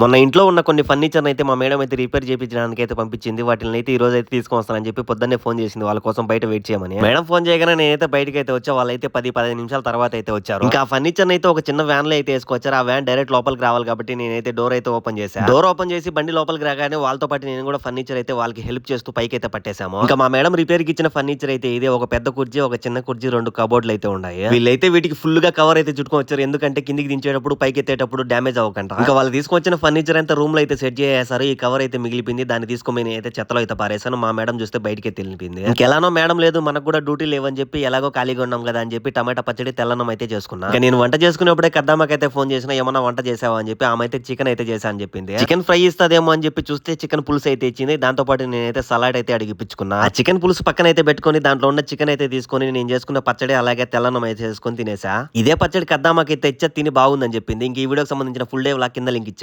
మొన్న ఇంట్లో ఉన్న కొన్ని ఫర్నిచర్ అయితే మా మేడం అయితే రిపేర్ చేయించడానికి అయితే పంపించింది. వాటిని అయితే ఈ రోజు అయితే తీసుకొస్తానని చెప్పి పొద్దున్నే ఫోన్ చేసింది. వాళ్ళ కోసం బయట వెయిట్ చేయమని. మేడం ఫోన్ చేయగానే నేనైతే బయటకి అయితే వచ్చా. వాళ్ళైతే పది పదిహేను నిమిషాల తర్వాత అయితే వచ్చారు. ఇంకా ఫర్నిచర్ అయితే ఒక చిన్న వ్యాన్లో అయితే వేసుకొచ్చారు. ఆ వ్యాన్ డైరెక్ట్ లోపలికి రావాలి కాబట్టి నేనైతే డోర్ అయితే ఓపెన్ చేశాను డోర్ ఓపెన్ చేసి బండి లోపలికి రాగానే వాళ్ళతో పాటు నేను కూడా ఫర్నిచర్ అయితే వాళ్ళకి హెల్ప్ చేస్తూ పైకి అయితే పట్టేశాము. ఇంకా మా మేడం రిపేర్కి ఇచ్చిన ఫర్నిచర్ అయితే ఇదే. ఒక పెద్ద కుర్చీ ఒక చిన్న కుర్చీ రెండు కబోర్డ్లు అయితే ఉన్నాయి. వీళ్ళైతే వీటికి ఫుల్గా కవర్ అయితే చుట్టుకొని వచ్చారు. ఎందుకంటే కిందికి దించేటప్పుడు పైకి ఎత్తేటప్పుడు డ్యామేజ్ అవ్వకుండా ఇంకా వాళ్ళు తీసుకొచ్చిన ఫర్నిచర్ అంతా రూమ్లో అయితే సెట్ చేసేసారు. ఈ కవర్ అయితే మిగిలిపోయింది. దాన్ని తీసుకొని నేను అయితే చెత్తలో అయితే పారేసాను. మా మేడం చూస్తే బయటకి తెలిపింది ఎలానో ఇంకెలానో మేడం లేదు మనకు కూడా డ్యూటీ లేవని చెప్పి ఎలాగో ఖాళీగా ఉన్నాం కదా అని చెప్పి టమాటా పచ్చడి తెల్లనం అయితే చేసుకున్నా. నేను వంట చేసుకునేప్పుడే కద్దామకైతే ఫోన్ చేసిన ఏమన్నా వంట చేసావా? అని చెప్పి ఆమె అయితే చికెన్ అయితే చేశా అని చెప్పింది. చికెన్ ఫ్రై ఇస్తాదేమో అని చెప్పి చూస్తే చికెన్ పులుసు అయితే ఇచ్చింది. దాంతో పాటు నేనైతే సలాడ్ అయితే అడిగిపించుకున్నా. ఆ చికెన్ పులుసు పక్కన అయితే పెట్టుకొని దాంట్లో ఉన్న చికెన్ అయితే తీసుకొని నేను చేసుకున్న పచ్చడి అలాగే తెల్లన్నం అయితే చేసుకొని తినేసా ఇదే పచ్చడి కద్దామాకైతే ఇచ్చా తిని బాగుందని చెప్పింది. ఇంక ఈ వీడియోకి సంబంధించిన ఫుల్ డే కింద లింక్ ఇచ్చా.